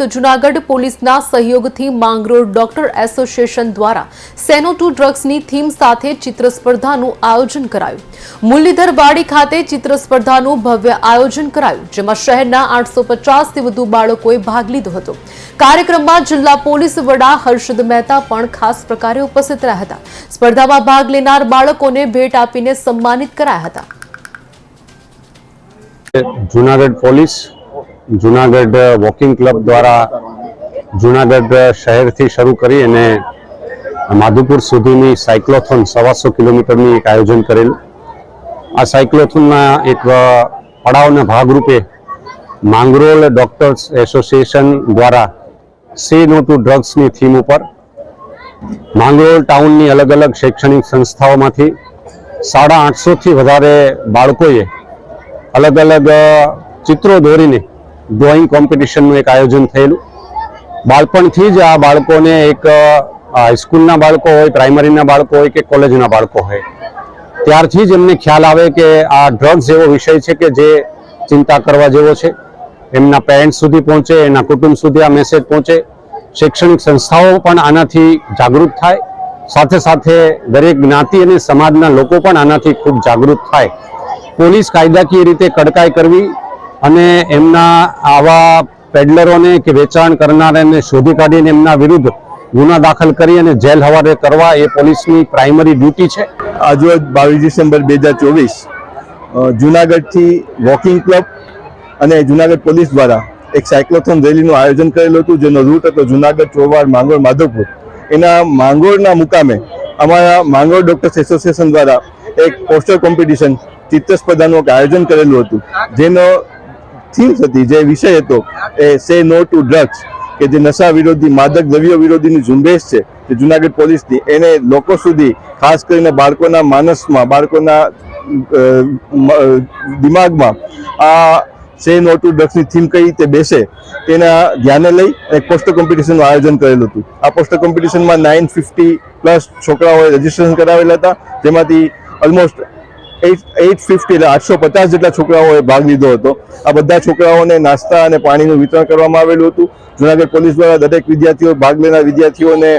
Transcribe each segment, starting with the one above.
તો જુનાગઢ પોલીસના સહયોગથી માંગરોળ ડોક્ટર એસોસિએશન દ્વારા સેનો ટુ ડ્રગ્સની થીમ સાથે ચિત્ર સ્પર્ધાનું આયોજન કરાયું. મુરલીધર વાડી ખાતે ચિત્ર સ્પર્ધાનું ભવ્ય આયોજન કરાયું, જેમાં શહેરના આઠસો પચાસથી વધુ બાળકોએ ભાગ લીધો હતો. કાર્યક્રમમાં જિલ્લા પોલીસ વડા હર્ષદ મહેતા પણ ખાસ પ્રકારે ઉપસ્થિત રહ્યા હતા. સ્પર્ધામાં ભાગ લેનાર બાળકોને ભેટ આપીને સન્માનિત કરાયા હતા. Junagadh police Junagadh walking club દ્વારા જુનાગઢ શહેરથી શરૂ કરી અને માધુપુર સુધીની સાયક્લોથોન સવાસો કિલોમીટરની એક આયોજન કરેલું. આ સાયક્લોથોનના એક પડાવના ભાગરૂપે માંગરોળ ડોક્ટર્સ એસોસિએશન દ્વારા સે નો ટુ ડ્રગ્સની થીમ ઉપર માંગરોળ ટાઉનની અલગ અલગ શૈક્ષણિક સંસ્થાઓમાંથી સાડા આઠસોથી વધારે બાળકોએ અલગ અલગ ચિત્રો દોરીને ડ્રોઈંગ કોમ્પિટિશનનું એક આયોજન થયેલું. બાળપણથી જ આ બાળકોને એક હાઈસ્કૂલના બાળકો હોય, પ્રાઇમરીના બાળકો હોય કે કોલેજના બાળકો હોય. ત્યારથી જ એમને ખ્યાલ આવે કે આ ડ્રગ્સ એવો વિષય છે કે જે ચિંતા કરવા જેવો છે. એમના પેરેન્ટ્સ સુધી પહોંચે, એના કુટુંબ સુધી આ મેસેજ પહોંચે. શૈક્ષણિક સંસ્થાઓ પણ આનાથી જાગૃત થાય. સાથે સાથે દરેક જ્ઞાતિ અને સમાજના લોકો પણ આનાથી ખૂબ જાગૃત થાય. પોલીસ કાયદાકીય રીતે કડકાઈ કરવી અને એમના આવા પેડલરોને કે વેચાણ કરનારાને શોધી કાઢીને એમના વિરુદ્ધ ગુના દાખલ કરી અને જેલ હવાલે કરવા એ પોલીસની પ્રાઇમરી ડ્યુટી છે. આજરોજ બાવીસ ડિસેમ્બર બે હજાર ચોવીસ જુનાગઢથી વોકિંગ ક્લબ અને જુનાગઢ પોલીસ દ્વારા એક સાયક્લોથોન રેલીનું આયોજન કરેલું હતું, જેનો રૂટ હતો જુનાગઢ ચોવાડ માંગોળ માધવપુર. એના માંગોળના મુકામે અમારા માંગોળ ડોક્ટર્સ એસોસિએશન દ્વારા એક પોસ્ટર કોમ્પિટિશન ચિત્ર સ્પર્ધાનું આયોજન કરેલું હતું, જેનો થીમ્સ હતી, જે વિષય હતો એ સે નો ટુ ડ્રગ્સ કે જે નશા વિરોધી, માદક દ્રવ્યો વિરોધીની ઝુંબેશ છે, જે જુનાગઢ પોલીસની. એને લોકો સુધી, ખાસ કરીને બાળકોના માનસમાં, બાળકોના દિમાગમાં આ સે નો ટુ ડ્રગ્સની થીમ કઈ રીતે બેસે, તેના ધ્યાને લઈ એક પોસ્ટર કોમ્પિટિશનનું આયોજન કરેલું હતું. આ પોસ્ટર કોમ્પિટિશનમાં નાઇન ફિફ્ટી પ્લસ છોકરાઓએ રજીસ્ટ્રેશન કરાવેલા હતા, જેમાંથી ઓલમોસ્ટ એટ ફિફ્ટી એટલે આઠસો પચાસ જેટલા છોકરાઓએ ભાગ લીધો હતો. આ બધા છોકરાઓને નાસ્તા અને પાણીનું વિતરણ કરવામાં આવેલું હતું. જુનાગઢ પોલીસ દ્વારા દરેક વિદ્યાર્થીઓ, ભાગ લેનાર વિદ્યાર્થીઓને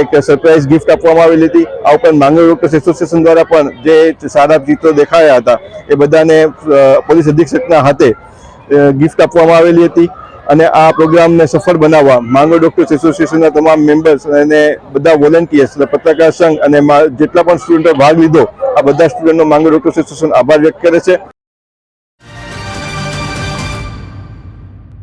એક સરપ્રાઇઝ ગિફ્ટ આપવામાં આવેલી હતી. આ ઉપરાંત માંગરોળ ડોક્ટર્સ એસોસિએશન દ્વારા પણ જે સારા ચિત્રો દેખાયા હતા, એ બધાને પોલીસ અધિક્ષકના હાથે ગિફ્ટ આપવામાં આવેલી હતી. અને આ પ્રોગ્રામને સફળ બનાવવા માંગો ડોક્ટર્સ એસોસિએશનના તમામ મેમ્બર્સ અને બધા વોલેન્ટિયર્સ પત્રકાર સંઘ અને જેટલા પણ સ્ટુડન્ટો ભાગ લીધો, આ બધા સ્ટુડન્ટનો માંગો ડોક્ટર્સ એસોસિએશન આભાર વ્યક્ત કરે છે.